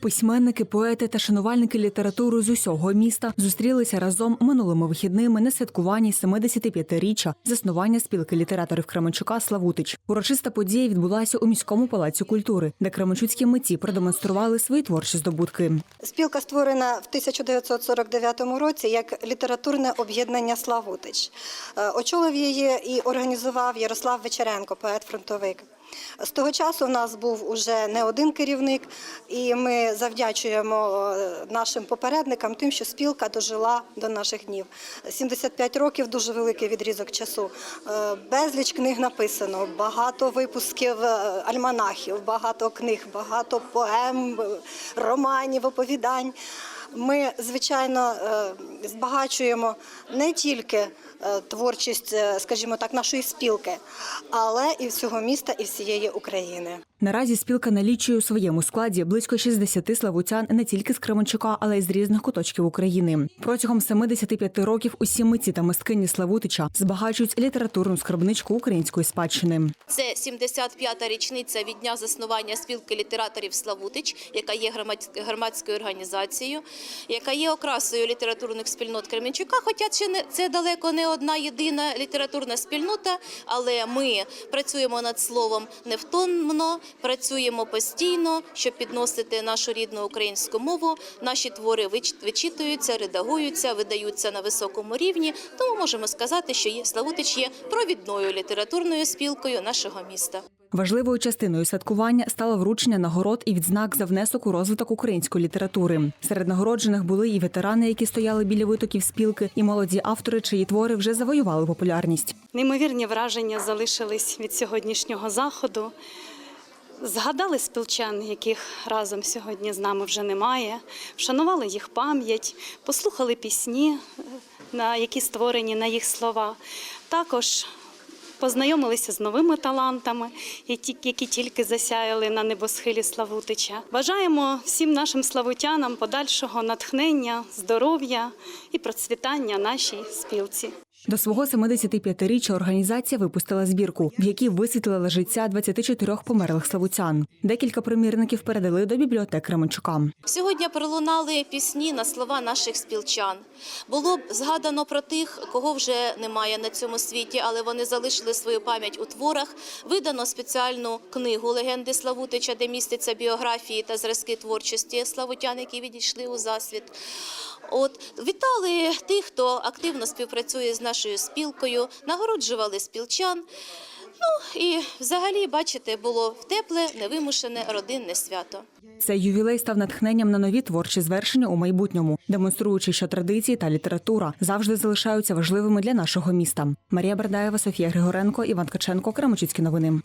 Письменники, поети та шанувальники літератури з усього міста зустрілися разом минулими вихідними на святкуванні 75-річчя заснування спілки літераторів Кременчука Славутич. Урочиста подія відбулася у міському палаці культури, де кременчуцькі митці продемонстрували свої творчі здобутки. Спілка створена в 1949 році як літературне об'єднання Славутич. Е, Очолив її і організував Ярослав Вечеренко, поет-фронтовик. З того часу в нас був уже не один керівник, і ми завдячуємо е, нашим попередникам тим, що спілка дожила до наших днів. 75 років дуже великий відрізок часу. Е, Безліч книг написано, багато випусків е, альманахів, багато книг, багато поем, романів, оповідань. Ми, звичайно, е, збагачуємо не тільки е, творчість, е, скажімо так, нашої спілки, але і всього міста, і всієї України. Наразі спілка налічує у своєму складі близько 60 славутян не тільки з Кременчука, але й з різних куточків України. Протягом 75 років усі митці та мисткині Славутича збагачують літературну скарбничку української спадщини. Це 75-та річниця від дня заснування спілки літераторів Славутич, яка є громадсь- громадською організацією, яка є окрасою літературних спільнот Кременчука. Хоча це далеко не одна єдина літературна спільнота, але ми працюємо над словом невтомно, працюємо постійно, щоб підносити нашу рідну українську мову. Наші твори вич- вичитуються, редагуються, видаються на високому рівні. Тому можемо сказати, що Славутич є провідною літературною спілкою нашого міста. Важливою частиною святкування стало вручення нагород і відзнак за внесок у розвиток української літератури. Серед нагороджених були і ветерани, які стояли біля витоків спілки, і молоді автори, чиї твори вже завоювали популярність. Неймовірні враження залишились від сьогоднішнього заходу. Згадали спілчан, яких разом сьогодні з нами вже немає, вшанували їх пам'ять, послухали пісні, на які створені на їх слова. Також познайомилися з новими талантами, які тільки засяяли на небосхилі Славутича. Бажаємо всім нашим славутянам подальшого натхнення, здоров'я і процвітання нашій спілці. До свого 75-річчя організація випустила збірку, в якій висвітлила життя 24 померлих славутян. Декілька примірників передали до бібліотек Кременчука. Сьогодні пролунали пісні на слова наших спілчан. Було б згадано про тих, кого вже немає на цьому світі, але вони залишили свою пам'ять у творах. Видано спеціальну книгу легенди Славутича, де містяться біографії та зразки творчості славутян, які відійшли у засвіт. От вітали тих, хто активно співпрацює з нашою спілкою, нагороджували спілчан. Ну і взагалі, бачите, було тепле, невимушене родинне свято. Цей ювілей став натхненням на нові творчі звершення у майбутньому, демонструючи, що традиції та література завжди залишаються важливими для нашого міста. Марія Бердаєва, Софія Григоренко, Іван Ткаченко, Кремочицькі новини.